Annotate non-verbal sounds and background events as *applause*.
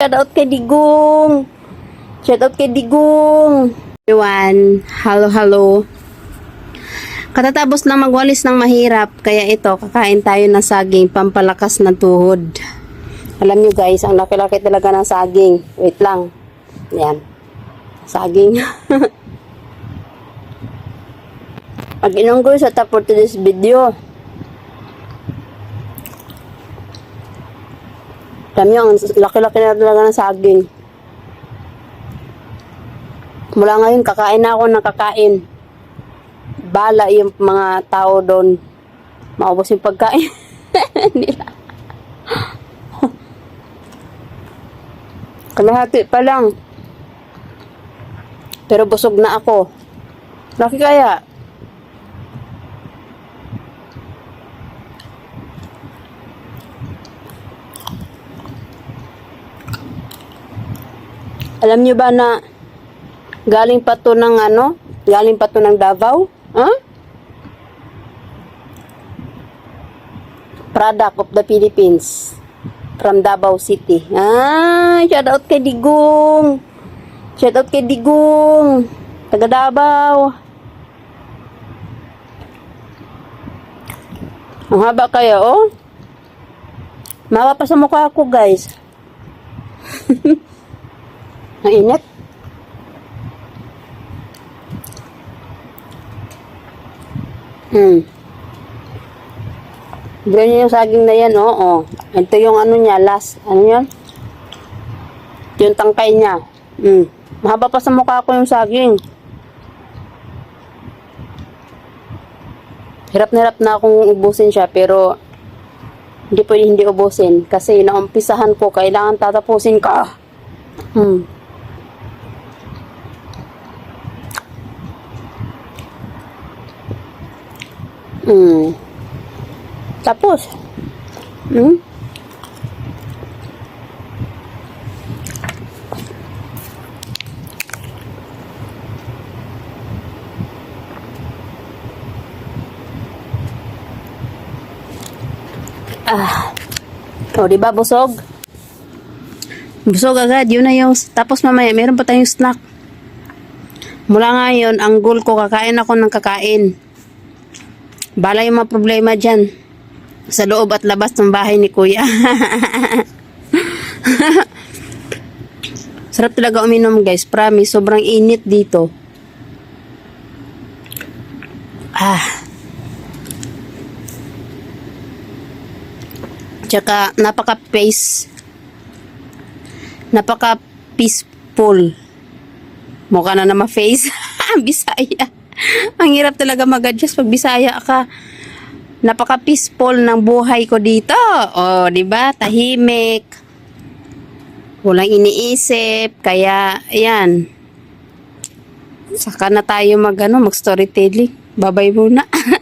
Shout out kay Digong. Shout out kay Digong. Everyone, hello, hello. Katatapos lang magwalis ng mahirap, kaya ito, kakain tayo ng saging, pampalakas ng tuhod. Alam nyo guys, ang laki-laki talaga ng saging. Wait lang. Yan. Saging. *laughs* Mag-inom ko sa top for today's video. Alam nyo, ang laki-laki na talaga ng saging. Mula ngayon, kakain na ako ng kakain. Bala yung mga tao doon. Maubos yung pagkain *laughs* nila. Kalahati pa lang. Pero busog na ako. Laki kaya? Alam nyo ba na galing pa to ng ano? Galing pa to ng Davao? Ha? Product of the Philippines from Davao City. Ah, shout out kay Digong. Shout out kay Digong. Taga Davao. Ang haba kaya, oh. Mawa pa sa mukha ko, guys. *laughs* Ang init. Hmm. Ganyan yung saging na yan, oo. Ito yung ano niya, last, ano yan? Yung tangkay niya. Hmm. Mahaba pa sa mukha ko yung saging. Hirap na hirap na akong ubusin siya, pero hindi pwede hindi ubusin. Kasi naumpisahan ko, kailangan tatapusin ka. Hmm. Hmm. Tapos. Hmm? Ah. O, di ba busog? Busog agad, yun na yung, tapos mamaya, meron pa tayong snack. Mula ngayon, ang goal ko, kakain ako ng kakain. Bala yung mga problema dyan. Sa loob at labas ng bahay ni kuya. *laughs* Sarap talaga uminom guys. Promise, sobrang init dito. Ah. Tsaka, napaka-pace. Napaka-peaceful. Mukha na na ma-face. *laughs* Bisaya. Ang hirap talaga mag-adjust pag Bisaya ka. Napaka-peaceful ng buhay ko dito. O, di ba? Tahimik. Walang iniisip. Kaya, ayan. Saka na tayo mag, ano, mag-storytelling. Babay muna. *laughs*